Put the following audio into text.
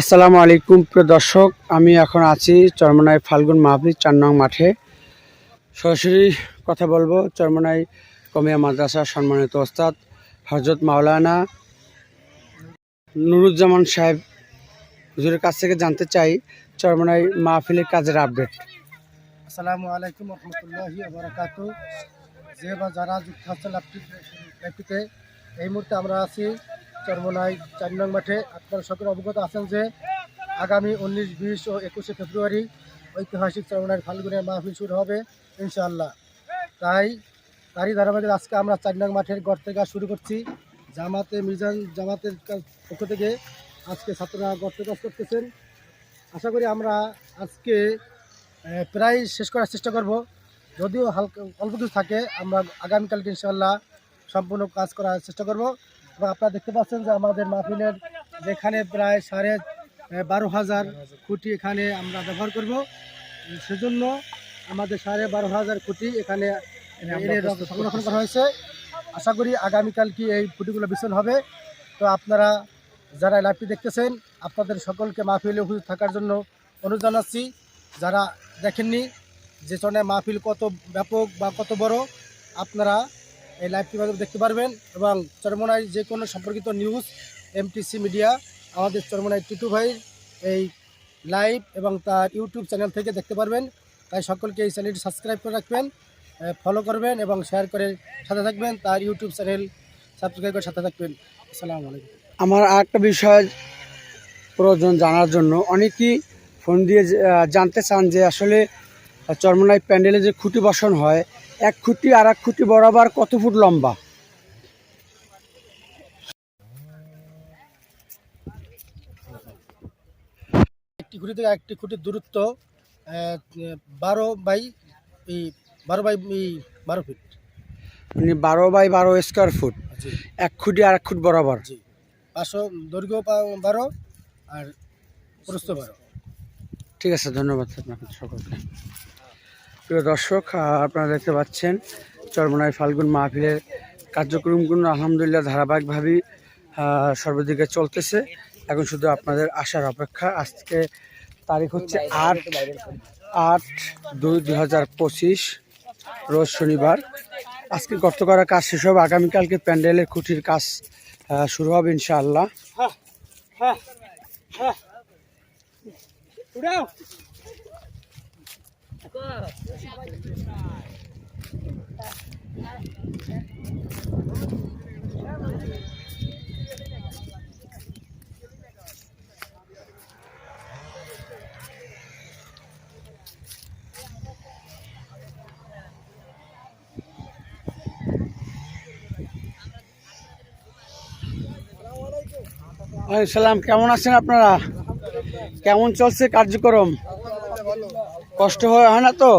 আসসালামু আলাইকুম, প্রিয় দর্শক। আমি এখন আছি চরমনাই ফাল্গুন মাহফিল, চার নং মাঠে। সরাসরি কথা বলব, চরমনাই কমিয়া মাদ্রাসা সম্মানিত ওস্তাদ হজরত মাওলানা নুরুজ্জামান সাহেব। হুজুরের কাছ থেকে জানতে চাই চরমনাই মাহফিলের কাজের আপডেট আসসালামু আলাইকুম রহমতুল্লাহি যে বা যারা যুক্ত ল্যাপটিতে এই মুহূর্তে আমরা আছি চরমনাই চার নং মাঠে আপনারা সকলে অবগত আছেন যে আগামী উনিশ, বিশ ও একুশে ফেব্রুয়ারি ঐতিহাসিক চরমনাই ফাল্গুনের মাহফিল শুরু হবে, ইনশাআল্লাহ। তাই তারই ধারাবাহিক আজকে আমরা চার নং মাঠের গড় থেকে শুরু করছি। জামাতে মিজান, জামাতের পক্ষ থেকে আজকে ছাত্ররা গর্ত কাজ করতেছেন। আশা করি আমরা আজকে প্রায় শেষ করার চেষ্টা করব। যদিও হালকা, অল্প কিছু থাকে, আমরা আগামীকালকে ইনশাল্লাহ সম্পূর্ণ কাজ করার চেষ্টা করব। আপনারা দেখতে পাচ্ছেন যে আমাদের মাহফিলের যেখানে প্রায় সাড়ে বারো হাজার কোটি এখানে আমরা ব্যবহার করব। সেজন্য আমাদের সাড়ে বারো হাজার কোটি এখানে সংরক্ষণ করা হয়েছে। আশা করি আগামীকাল কি এই ফুটিগুলো বিচন হবে। তো আপনারা যারা লাইভটি দেখতেছেন আপনাদের সকলকে মাহফিলে উপস্থিত থাকার জন্য অনুরোধ জানাচ্ছি। যারা দেখেননি যে চনে মাহফিল কত ব্যাপক বা কত বড় আপনারা এই লাইভটির মাধ্যমে দেখতে পারবেন এবং চরমনায় যে কোনো সম্পর্কিত নিউজ এমটিসি মিডিয়া আমাদের চরমনায় টিটু ভাইয়ের এই লাইভ এবং তার ইউটিউব চ্যানেল থেকে দেখতে পারবেন। তাই সকলকে এই চ্যানেলটি সাবস্ক্রাইব করে রাখবেন ফলো করবেন এবং শেয়ার করে সাথে থাকবেন, তার ইউটিউব চ্যানেল সাবস্ক্রাইব করে সাথে থাকবেন। আসসালামু আলাইকুম। আমার আরেকটা বিষয় প্রয়োজন জানার জন্য। অনেকেই ফোন দিয়ে জানতে চান যে আসলে চরমনাই প্যান্ডেলে যে খুঁটি বসানো হয় এক খুঁটি আর এক খুঁটি বরাবর কত ফুট লম্বা? একটি খুঁটি থেকে একটি খুঁটির দূরত্ব বারো বাই এই বারো বাই এই বারো ফিট। মানে বারো বাই বারো স্কোয়ার ফুট। এক খুঁটি আর এক ফুট বরাবর। পাঁচশো দৈর্ঘ্য বারো আর প্রস্থ বারো। ঠিক আছে ধন্যবাদ আপনাকে সকলকে। প্রিয় দর্শক আপনারা দেখতে পাচ্ছেন চরমনাই ফাল্গুন মাহফিলের কার্যক্রমগুলো আলহামদুলিল্লাহ ধারাবাহিকভাবেই সর্বদিকে চলতেছে। এখন শুধু আপনাদের আসার অপেক্ষা, আজকে তারিখ হচ্ছে আট আট দুই দুই হাজার পঁচিশ, রোজ শনিবার। আজকে গর্ত করার কাজ শেষ হবে, আগামীকালকে প্যান্ডেলের খুঁটির কাজ শুরু হবে ইনশাআল্লাহ। ওয়ালাইকুম সালাম কেমন আছেন আপনারা? কেমন চলছে কার্যক্রম? কষ্ট হয় না তো?